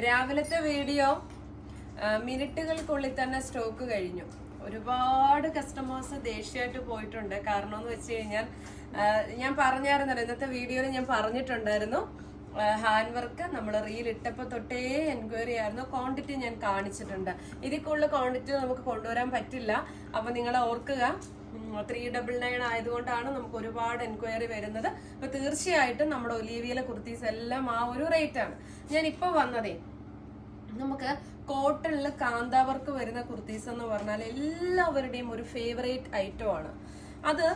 രാവിലത്തെ വീഡിയോ മിനിറ്റുകൾക്കുള്ളിൽ തന്നെ സ്റ്റോക്ക് കഴിഞ്ഞു. ഒരുപാട് കസ്റ്റമേഴ്സ് ദേഷ്യമായിട്ട് പോയിട്ടുണ്ട്. കാരണം എന്ന് വെച്ച് കഴിഞ്ഞാൽ ഞാൻ പറഞ്ഞായിരുന്നല്ലോ ഇന്നത്തെ വീഡിയോയിൽ ഞാൻ പറഞ്ഞിട്ടുണ്ടായിരുന്നു. ഹാൻഡ് വർക്ക് നമ്മൾ റീൽ ഇട്ടപ്പോൾ തൊട്ടേ എൻക്വയറി ആയിരുന്നു. ക്വാണ്ടിറ്റി ഞാൻ കാണിച്ചിട്ടുണ്ട്. ഇതിൽ കൂടുതൽ ക്വാണ്ടിറ്റി നമുക്ക് കൊണ്ടുവരാൻ പറ്റില്ല. അപ്പോൾ നിങ്ങൾ ഓർക്കുക. ത്രീ ഡബിൾ നയൻ ആയതുകൊണ്ടാണ് നമുക്ക് ഒരുപാട് എൻക്വയറി വരുന്നത്. അപ്പൊ തീർച്ചയായിട്ടും നമ്മുടെ ഒലീവിയിലെ കുർത്തീസ് എല്ലാം ആ ഒരു റേറ്റ് ആണ്. ഞാൻ ഇപ്പൊ വന്നതേ നമുക്ക് കോട്ടണിൽ കാന്താവർക്ക് വരുന്ന കുർത്തീസ് എന്ന് പറഞ്ഞാൽ എല്ലാവരുടെയും ഒരു ഫേവറേറ്റ് ഐറ്റം ആണ്. അത്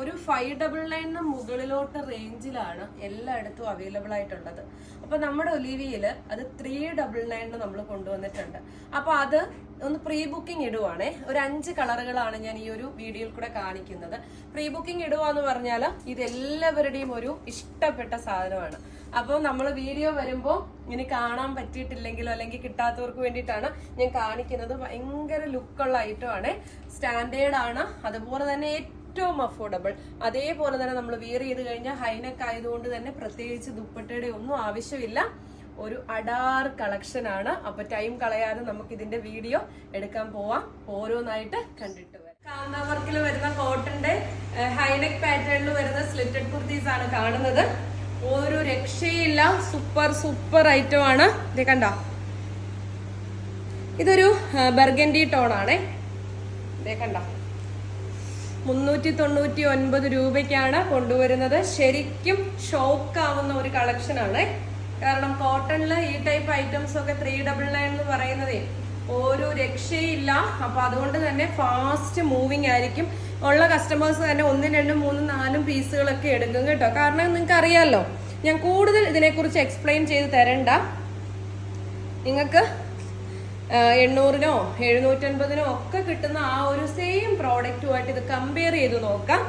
ഒരു ഫൈവ് ഡബിൾ നയനിന് മുകളിലോട്ട് റേഞ്ചിലാണ് എല്ലായിടത്തും അവൈലബിൾ ആയിട്ടുള്ളത്. അപ്പൊ നമ്മുടെ ഒലിവിയിൽ അത് ത്രീ ഡബിൾ നയനിന് നമ്മൾ കൊണ്ടുവന്നിട്ടുണ്ട്. അപ്പൊ അത് ഒന്ന് പ്രീ ബുക്കിംഗ് ഇടുവാണേ. ഒരു അഞ്ച് കളറുകളാണ് ഞാൻ ഈ ഒരു വീഡിയോയിൽ കൂടെ കാണിക്കുന്നത്. പ്രീ ബുക്കിംഗ് ഇടുവാന്ന് പറഞ്ഞാൽ ഇത് എല്ലാവരുടെയും ഒരു ഇഷ്ടപ്പെട്ട സാധനമാണ്. അപ്പോൾ നമ്മൾ വീഡിയോ വരുമ്പോൾ ഇനി കാണാൻ പറ്റിയിട്ടില്ലെങ്കിലോ അല്ലെങ്കിൽ കിട്ടാത്തവർക്ക് വേണ്ടിയിട്ടാണ് ഞാൻ കാണിക്കുന്നത്. ഭയങ്കര ലുക്കുള്ള ഐറ്റം ആണ്. സ്റ്റാൻഡേർഡ് ആണ്. അതുപോലെ തന്നെ ഏറ്റവും അഫോർഡബിൾ അതേപോലെ തന്നെ നമ്മൾ വിയർ ചെയ്ത് കഴിഞ്ഞാൽ ഹൈനെക്ക് ആയതുകൊണ്ട് തന്നെ പ്രത്യേകിച്ച് ദുപ്പട്ടയുടെ ഒന്നും ആവശ്യമില്ല. ഒരു അഡാർ കളക്ഷൻ ആണ്. അപ്പൊ ടൈം കളയാതെ നമുക്ക് ഇതിന്റെ വീഡിയോ എടുക്കാൻ പോവാം. ഓരോന്നായിട്ട് കണ്ടിട്ട് വരാം. കാന്ത വരുന്ന കോട്ടന്റെ ഹൈനെക്ക് പാറ്റേണിൽ വരുന്ന സ്ലിറ്റഡ് കുർത്തീസ് ആണ് കാണുന്നത്. ഒരു രക്ഷയില്ല. സൂപ്പർ സൂപ്പർ ഐറ്റം ആണ്. ഇത് കണ്ട? ഇതൊരു ബർഗൻഡി ടോൺ ആണേ. ഇതേ കണ്ടോ? മുന്നൂറ്റി തൊണ്ണൂറ്റി ഒൻപത് രൂപയ്ക്കാണ് കൊണ്ടുവരുന്നത്. ശരിക്കും ഷോക്ക് ആവുന്ന ഒരു കളക്ഷനാണ്. കാരണം കോട്ടണിൽ ഈ ടൈപ്പ് ഐറ്റംസ് ഒക്കെ ത്രീ ഡബിൾ നയൻ എന്ന് പറയുന്നതേ ഒരു രക്ഷയില്ല. അപ്പൊ അതുകൊണ്ട് തന്നെ ഫാസ്റ്റ് മൂവിങ് ആയിരിക്കും. ഉള്ള കസ്റ്റമേഴ്സ് തന്നെ ഒന്നും രണ്ടും മൂന്നും നാലും പീസുകളൊക്കെ എടുക്കും കേട്ടോ. കാരണം നിങ്ങൾക്ക് അറിയാമല്ലോ ഞാൻ കൂടുതൽ ഇതിനെക്കുറിച്ച് എക്സ്പ്ലെയിൻ ചെയ്ത് തരണ്ട. നിങ്ങൾക്ക് എണ്ണൂറിനോ എഴുന്നൂറ്റൻപതിനോ ഒക്കെ കിട്ടുന്ന ആ ഒരു സെയിം പ്രോഡക്റ്റുമായിട്ട് ഇത് കമ്പയർ ചെയ്ത് നോക്കാം.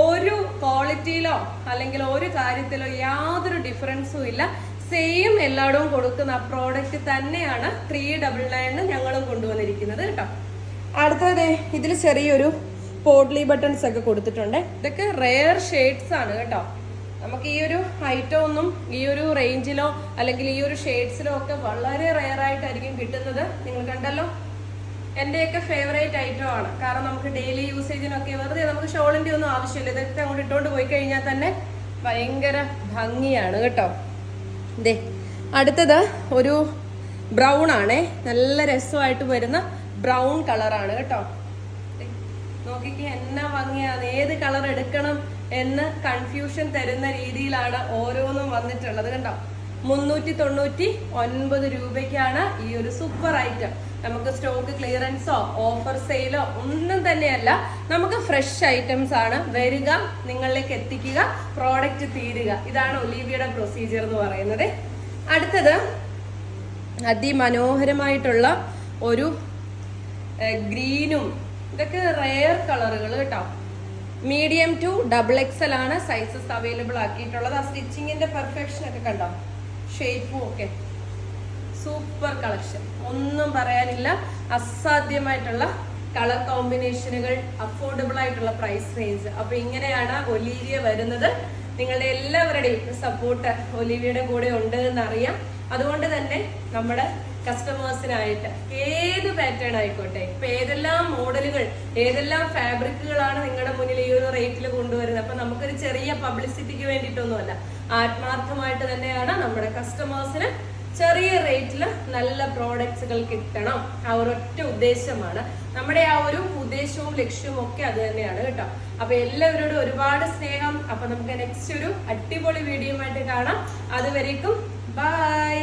ഒരു ക്വാളിറ്റിയിലോ അല്ലെങ്കിൽ ഒരു കാര്യത്തിലോ യാതൊരു ഡിഫറൻസും ഇല്ല. സെയിം എല്ലായിടവും കൊടുക്കുന്ന ആ പ്രോഡക്റ്റ് തന്നെയാണ് ത്രീ ഡബിൾ നയനിന് ഞങ്ങളും കൊണ്ടുവന്നിരിക്കുന്നത് കേട്ടോ. അടുത്തത് ഇതിൽ ചെറിയൊരു പോട്ട്ലി ബട്ടൺസ് ഒക്കെ കൊടുത്തിട്ടുണ്ട്. ഇതൊക്കെ റെയർ ഷെയ്ഡ്സ് ആണ് കേട്ടോ. നമുക്ക് ഈ ഒരു ഹൈറ്റോ ഒന്നും ഈ ഒരു റേഞ്ചിലോ അല്ലെങ്കിൽ ഈ ഒരു ഷെയ്ഡ്സിലോ ഒക്കെ വളരെ റെയർ ആയിട്ടായിരിക്കും കിട്ടുന്നത്. നിങ്ങൾ കണ്ടല്ലോ? എന്റെയൊക്കെ ഫേവറേറ്റ് ഐറ്റം ആണ്. കാരണം നമുക്ക് ഡെയിലി യൂസേജിനൊക്കെ വെറുതെ നമുക്ക് ഷോളിന്റെ ഒന്നും ആവശ്യമില്ല. ഇതൊക്കെ അങ്ങോട്ട് ഇട്ടുകൊണ്ട് പോയി കഴിഞ്ഞാൽ തന്നെ ഭയങ്കര ഭംഗിയാണ് കേട്ടോ. ദേ അടുത്തത് ഒരു ബ്രൗൺ ആണേ. നല്ല രസമായിട്ട് വരുന്ന ബ്രൗൺ കളറാണ് കേട്ടോ. നോക്കിക്കേ എന്നാ ഭംഗിയാണ്. ഏത് കളർ എടുക്കണം? എന്ന് കൺഫ്യൂഷൻ തരുന്ന രീതിയിലാണ് ഓരോന്നും വന്നിട്ടുള്ളത് കണ്ടോ? മുന്നൂറ്റി തൊണ്ണൂറ്റി ഒൻപത് രൂപയ്ക്കാണ് ഈ ഒരു സൂപ്പർ ഐറ്റം നമുക്ക് സ്റ്റോക്ക് ക്ലിയറൻസോ ഓഫർ സെയിലോ ഒന്നും തന്നെയല്ല. നമുക്ക് ഫ്രഷ് ഐറ്റംസ് ആണ്. വരിക നിങ്ങളിലേക്ക് എത്തിക്കുക പ്രോഡക്റ്റ് തീരുക. ഇതാണ് ഒലീവിയുടെ പ്രൊസീജിയർ എന്ന് പറയുന്നത്. അടുത്തത് അതിമനോഹരമായിട്ടുള്ള ഒരു ഗ്രീനും ഇതൊക്കെ റെയർ കളറുകൾ കേട്ടോ. മീഡിയം ടു ഡബിൾ എക്സൽ ആണ് സൈസസ് അവൈലബിൾ ആക്കിയിട്ടുള്ളത്. ആ സ്റ്റിച്ചിങ്ങിന്റെ പെർഫെക്ഷൻ ഒക്കെ കണ്ടോ? ഷേപ്പും ഒക്കെ. സൂപ്പർ കളക്ഷൻ ഒന്നും പറയാനില്ല. അസാധ്യമായിട്ടുള്ള കളർ കോമ്പിനേഷനുകൾ അഫോർഡബിൾ ആയിട്ടുള്ള പ്രൈസ് റേഞ്ച് അപ്പൊ ഇങ്ങനെയാണ് ഒലീവിയ വരുന്നത്. നിങ്ങളുടെ എല്ലാവരുടെയും സപ്പോർട്ട് ഒലീവിയുടെ കൂടെ ഉണ്ട് എന്നറിയാം. അതുകൊണ്ട് തന്നെ നമ്മുടെ കസ്റ്റമേഴ്സിനായിട്ട് ഏത് പാറ്റേൺ ആയിക്കോട്ടെ? ഇപ്പൊ ഏതെല്ലാം മോഡലുകൾ ഏതെല്ലാം ഫാബ്രിക്കുകളാണ് നിങ്ങളുടെ മുന്നിൽ ഈ ഒരു റേറ്റിൽ കൊണ്ടുവരുന്നത്? അപ്പൊ നമുക്കൊരു ചെറിയ പബ്ലിസിറ്റിക്ക് വേണ്ടിയിട്ടൊന്നുമല്ല. ആത്മാർത്ഥമായിട്ട് തന്നെയാണ് നമ്മുടെ കസ്റ്റമേഴ്സിന് ചെറിയ റേറ്റിൽ നല്ല പ്രോഡക്ട്സുകൾ കിട്ടണം. ആ ഒരൊറ്റ ഉദ്ദേശമാണ്. നമ്മുടെ ആ ഒരു ഉദ്ദേശവും ലക്ഷ്യവും ഒക്കെ അത് തന്നെയാണ് കേട്ടോ. അപ്പൊ എല്ലാവരോടും ഒരുപാട് സ്നേഹം. അപ്പൊ നമുക്ക് നെക്സ്റ്റ് ഒരു അടിപൊളി വീഡിയോ ആയിട്ട് കാണാം. അതുവരേക്കും ബൈ